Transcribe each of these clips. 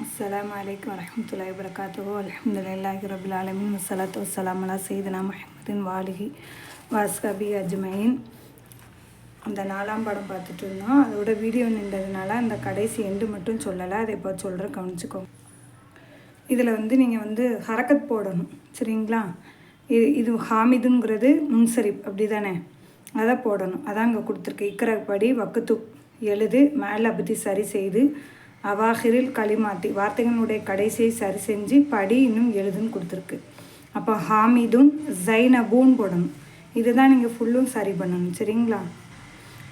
அஸ்ஸலாமு அலைக்கும் வரஹ்மத்துல்லாஹி வரகாத்துஹு அல்ஹம்துலில்லாஹி ரபில் ஆலமீன். வஸ்ஸலாத்து வஸ்ஸலாம் அலா சையதுனா முஹம்மதின் வாலிஹி வாஸ்கபி அஜ்மயின் அந்த நாலாம் படம் பார்த்துட்டு இருந்தோம். அதோட வீடியோ நின்றதுனால அந்த கடைசி எண்டு மட்டும் சொல்லலை. அதை இப்போ சொல்கிற கவனிச்சுக்கோங்க. இதில் வந்து நீங்கள் வந்து ஹரக்கத் போடணும். சரிங்களா? இது இது ஹாமிதுங்கிறது முன்சரிப். அப்படி தானே? அதை போடணும். அதான் அங்கே கொடுத்துருக்கு. இக்கரப்படி வக்குத்து எழுது மேலே பற்றி சரி செய்து அவாஹிரில் களிமாத்தி வார்த்தைகளுடைய கடைசியை சரி செஞ்சு படி இன்னும் எழுதுன்னு கொடுத்துருக்கு. அப்போ ஹாமிதுன் ஜைனபூன் போடணும். இதுதான் நீங்கள் ஃபுல்லும் சரி பண்ணணும் சரிங்களா?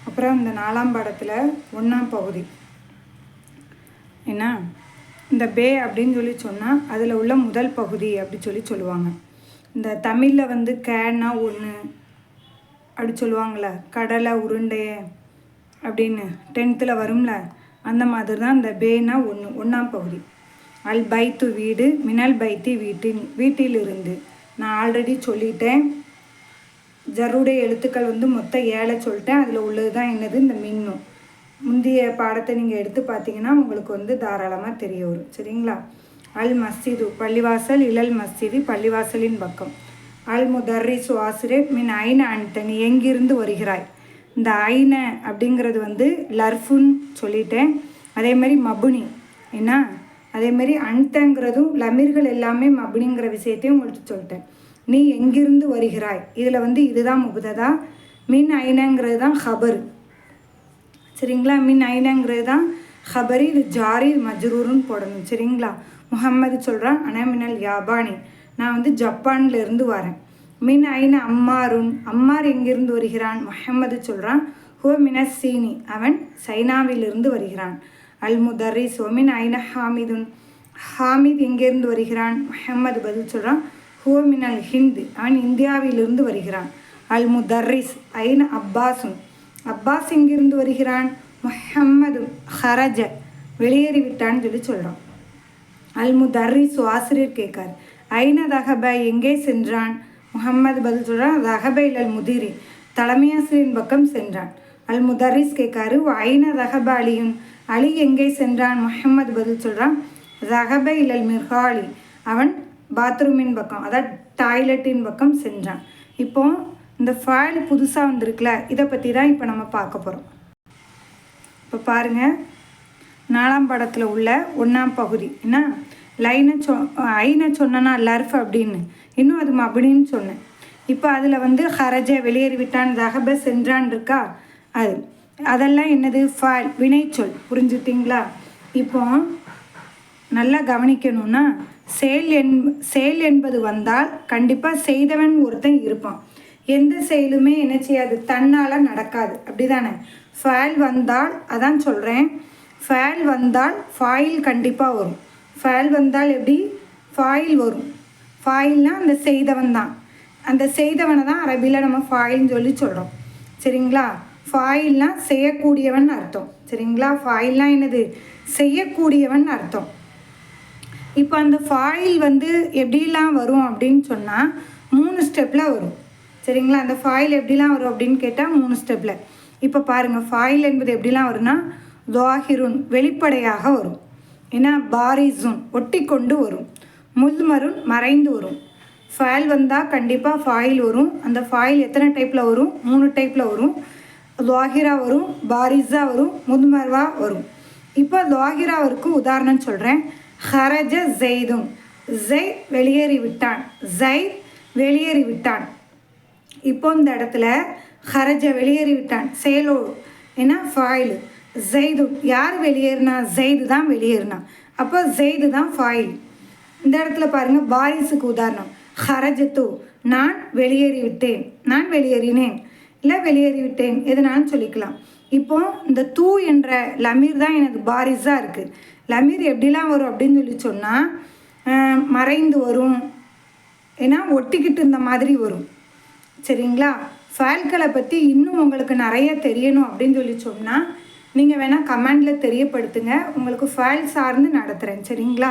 அப்புறம் இந்த நாலாம் படத்தில் ஒன்றாம் பகுதி. என்ன? இந்த பே அப்படின்னு சொல்லி சொன்னால் அதில் உள்ள முதல் பகுதி அப்படி சொல்லி சொல்லுவாங்க. இந்த தமிழில் வந்து கேன்னா ஒன்று அப்படி சொல்லுவாங்கள்ல கடலை உருண்டை அப்படின்னு டென்த்தில் வரும்ல அந்த மாதிரி தான் இந்த பேனா ஒன்று ஒன்றாம் பகுதி. அல் பைத்து வீடு மினல் பைத்தி வீட்டின் வீட்டிலிருந்து. நான் ஆல்ரெடி சொல்லிட்டேன். ஜருடைய எழுத்துக்கள் வந்து மொத்தம் ஏழை சொல்லிட்டேன். அதில் உள்ளது தான் என்னது? இந்த மின்னும் முந்தைய பாடத்தை நீங்கள் எடுத்து பார்த்தீங்கன்னா உங்களுக்கு வந்து தாராளமாக தெரிய வரும். சரிங்களா? அல் மஸ்ஜிது பள்ளிவாசல் இளல் மஸ்ஜிது பள்ளிவாசலின் பக்கம். அல் முதர்ரிசு ஆசிரியர் மின் ஐன அன்டனி எங்கிருந்து வருகிறாய்? இந்த ஐன அப்படிங்கிறது வந்து லர்ஃபுன்னு சொல்லிட்டேன். அதே மாதிரி மபுனி. என்ன அதே மாதிரி அன்தங்கிறதும் லமிர்கள் எல்லாமே மபுனிங்கிற விஷயத்தையும் உங்களுக்கு சொல்லிட்டேன். நீ எங்கிருந்து வருகிறாய்? இதில் வந்து இதுதான் முகுததா மின் ஐனங்கிறது தான் ஹபர். சரிங்களா? மின் ஐனங்கிறது தான் ஹபரி. இது ஜாரி மஜ்ரூருன்னு போடணும். சரிங்களா? முகம்மது சொல்கிறான் அனமினல் யாபானி. நான் வந்து ஜப்பான்லேருந்து வரேன். மின் ஐன அம்மாரும் அம்மார் எங்கிருந்து வருகிறான்? முஹம்மது சொல்கிறான் ஹோ மினஸ் சீனி. அவன் சைனாவிலிருந்து வருகிறான். அல் முதரிஸ் ஒமின் ஐன ஹாமிதுன். ஹாமித் எங்கிருந்து வருகிறான்? முஹம்மது பதில் சொல்கிறான் ஹோ மினல் ஹிந்து. அவன் இந்தியாவிலிருந்து வருகிறான். அல் முதர்ரிஸ் ஐன அப்பாஸும் அப்பாஸ் எங்கிருந்து வருகிறான்? முஹம்மது ஹரஜ வெளியேறிவிட்டான்னு சொல்லி சொல்கிறான் அல் முதர்ரிஸ் ஆசிரியர் கேட்கார். ஐன தகப எங்கே சென்றான்? முகம்மது பதில் சொல்கிறான் ரஹப இல் முதிரி தலைமையாசிரியரின் பக்கம் சென்றான். அல் முதரிஸ் கேட்காரு ஐன ரஹப அலியும்? அலி எங்கே சென்றான்? முஹம்மது பதில் சொல்கிறான் ரஹப இலல் மிர்ஹாலி அவன் பாத்ரூமின் பக்கம் அதாவது டாய்லெட்டின் பக்கம் சென்றான். இப்போ இந்த ஃபைல் புதுசாக வந்திருக்குல இதை பற்றி தான் இப்போ நம்ம பார்க்க போகிறோம் இப்போ பாருங்கள் நாலாம் படத்தில் உள்ள ஒன்றாம் பகுதி என்ன? லைனை சொ ஐனை சொன்னனா லர்ஃப் அப்படின்னு. இன்னும் அது மபடின்னு சொன்னேன். இப்போ அதில் வந்து ஹரஜ வெளியேறி விட்டான் ரகப சென்றான் இருக்கா? அது. அதெல்லாம் என்னது? ஃபால் வினைச்சொல். புரிஞ்சுட்டிங்களா இப்போ நல்லா கவனிக்கணும்னா செயல் என் செயல் என்பது வந்தால் கண்டிப்பாக செய்தவன் ஒருத்தன் இருப்பான். எந்த செயலுமே என்ன செய்யாது? தன்னால் நடக்காது. அப்படி தானே ஃபேல் வந்தால் அதான் சொல்கிறேன் ஃபேல் வந்தால் ஃபாயில் கண்டிப்பாக வரும். ஃபேல் வந்தால் எப்படி? ஃபாயில் வரும். ஃபாயில்னால் அந்த செய்தவன் தான். அந்த செய்தவனை தான் அரபியில் நம்ம ஃபாயில்னு சொல்லி சொல்கிறோம் சரிங்களா? ஃபாயில்னா செய்யக்கூடியவன் அர்த்தம். சரிங்களா? ஃபாயில்னால் என்னது? செய்யக்கூடியவன் அர்த்தம். இப்போ அந்த ஃபாயில் வந்து எப்படிலாம் வரும் அப்படின்னு சொன்னால் மூணு ஸ்டெப்பில் வரும். சரிங்களா? அந்த ஃபாயில் எப்படிலாம் வரும் அப்படின்னு கேட்டால் மூணு ஸ்டெப்பில் இப்போ பாருங்கள் ஃபாயில் என்பது எப்படிலாம் வரும்னா துவாகிருன் வெளிப்படையாக வரும். என பாரிசூன் ஒட்டி கொண்டு வரும். முல்மருன் மறைந்து வரும். ஃபைல் வந்தால் கண்டிப்பாக ஃபாயில் வரும். அந்த ஃபாயில் எத்தனை டைப்பில் வரும்? மூணு டைப்பில் வரும். துவாகிரா வரும் பாரிஸா வரும் முதுமர்வா வரும். இப்போ துவாகிராவிற்கு உதாரணம் சொல்கிறேன் ஹரஜ ஜெய்தும். ஜெய் வெளியேறி விட்டான். ஜெய் வெளியேறி விட்டான். இப்போ இந்த இடத்துல ஹரஜ வெளியேறி விட்டான். செயலோ ஏன்னா ஃபாயில் ஜெய்து. யார் வெளியேறினா? ஜெய்து தான் வெளியேறினா. அப்போ ஜெய்து தான் ஃபாயில் இந்த இடத்துல பாருங்கள் பாரிஸுக்கு உதாரணம். ஹரஜத்து நான் வெளியேறி விட்டேன் நான் வெளியேறினேன். இல்லை வெளியேறி விட்டேன் எதுனாலும் சொல்லிக்கலாம். இப்போ இந்த தூ என்ற லமீர் தான் எனக்கு பாரிஸாக இருக்குது லமீர் எப்படிலாம் வரும் அப்படின்னு சொல்லி சொன்னால் மறைந்து வரும். ஏன்னா ஒட்டிக்கிட்டு இருந்த மாதிரி வரும். சரிங்களா? ஃபேல்களை பற்றி இன்னும் உங்களுக்கு நிறைய தெரியணும் அப்படின்னு சொல்லி சொன்னால் நீங்கள் வேணால் கமெண்டில் தெரியப்படுத்துங்க. உங்களுக்கு ஃபைல் சார்ந்து நடத்துகிறேன் சரிங்களா?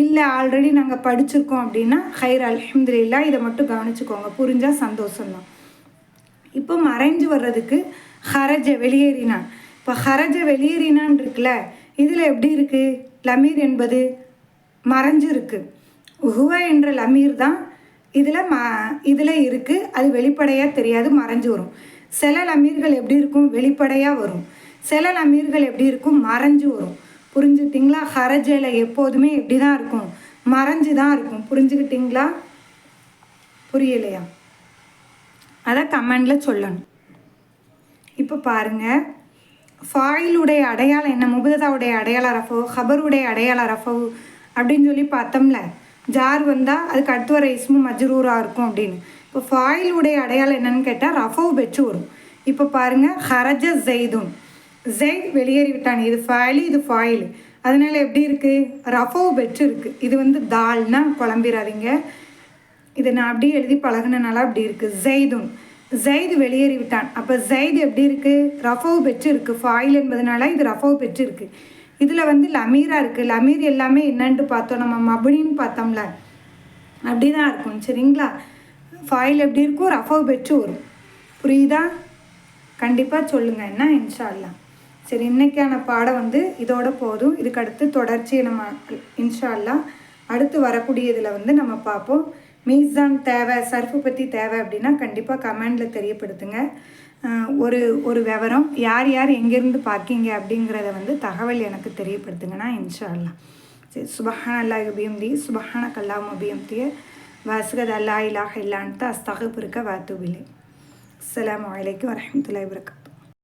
இல்லை ஆல்ரெடி நாங்கள் படிச்சிருக்கோம் அப்படின்னா ஹைர் அலமதுல்லா இதை மட்டும் கவனிச்சுக்கோங்க. புரிஞ்சால் சந்தோஷம்தான் இப்போ மறைஞ்சு வர்றதுக்கு ஹரஜ வெளியேறினான். இப்போ ஹரஜ வெளியேறினான் இருக்குல்ல இதில் எப்படி இருக்குது லமீர் என்பது மறைஞ்சு இருக்குது ஹுவ என்ற லமீர் தான் இதில் ம இதில் இருக்குது அது வெளிப்படையாக தெரியாது மறைஞ்சு வரும். சில லமீர்கள் எப்படி இருக்கும்? வெளிப்படையாக வரும். சில நமீர்கள் எப்படி இருக்கும்? மறைஞ்சு வரும். புரிஞ்சுக்கிட்டிங்களா? ஹரஜையில் எப்போதுமே எப்படி தான் இருக்கும்? மறைஞ்சு தான் இருக்கும். புரிஞ்சுக்கிட்டிங்களா? புரியலையா? அதை கமெண்டில் சொல்லணும். இப்போ பாருங்கள் ஃபாயிலுடைய அடையாளம் என்ன? முபுதாவுடைய அடையாள ரஃபவு ஹபருடைய அடையாள ரஃபவு அப்படின்னு சொல்லி பார்த்தோம்ல. ஜார் வந்தால் அதுக்கு அடுத்து வர இஸ்மு மஜ்ரூராக இருக்கும் அப்படின்னு. இப்போ ஃபாயிலுடைய அடையாளம் என்னன்னு கேட்டால் ரஃபவு பெச்சு வரும். இப்போ பாருங்கள் ஹரஜ ஜெய்துன் ஜெய் வெளியேறி விட்டான். இது ஃபாயிலு இது ஃபாயில் அதனால் எப்படி இருக்குது ரஃபோ பெச்சு இருக்குது இது வந்து தால்னா குழம்பிடாதீங்க இதை நான் அப்படியே எழுதி பழகுனனால அப்படி இருக்குது ஜெய்துன் ஜெயிது வெளியேறிவிட்டான் அப்போ ஜெயிது எப்படி இருக்குது ரஃபோ பெற்று இருக்குது ஃபாயில் என்பதனால இது ரஃபோ பெற்று இருக்குது இதில் வந்து லமீரா இருக்குது லமீர் எல்லாமே என்னன்ட்டு பார்த்தோம். நம்ம மபுனின்னு பார்த்தோம்ல. அப்படி தான் இருக்கும். சரிங்களா? ஃபாயில் எப்படி இருக்கும் ரஃபோ பெற்று வரும். புரியுதா? கண்டிப்பாக சொல்லுங்கள் என்ன? இன்ஷா சரி இன்றைக்கான பாடம் வந்து இதோட போதும். இதுக்கடுத்து தொடர்ச்சியை நம்ம இன்ஷால்லா அடுத்து வரக்கூடியதில் வந்து நம்ம பார்ப்போம். மீசான் தேவை சர்ஃபு பற்றி தேவை அப்படின்னா கண்டிப்பாக கமெண்டில் தெரியப்படுத்துங்க. ஒரு ஒரு விவரம் யார் யார் எங்கேருந்து பார்க்கீங்க அப்படிங்கிறத வந்து தகவல் எனக்கு தெரியப்படுத்துங்கன்னா இன்ஷால்லா சரி சுபஹான அல்லா உபியம்தி சுபஹான கல்லாம் உபியம்திய வாசுகத் அல்லா இலாஹ இல்லான்ட்டு அஸ்தகப் இருக்க வாத்துபிலே அஸ்ஸலாமு வலைக்கம் வரமத்துல வபரகாத்துஹு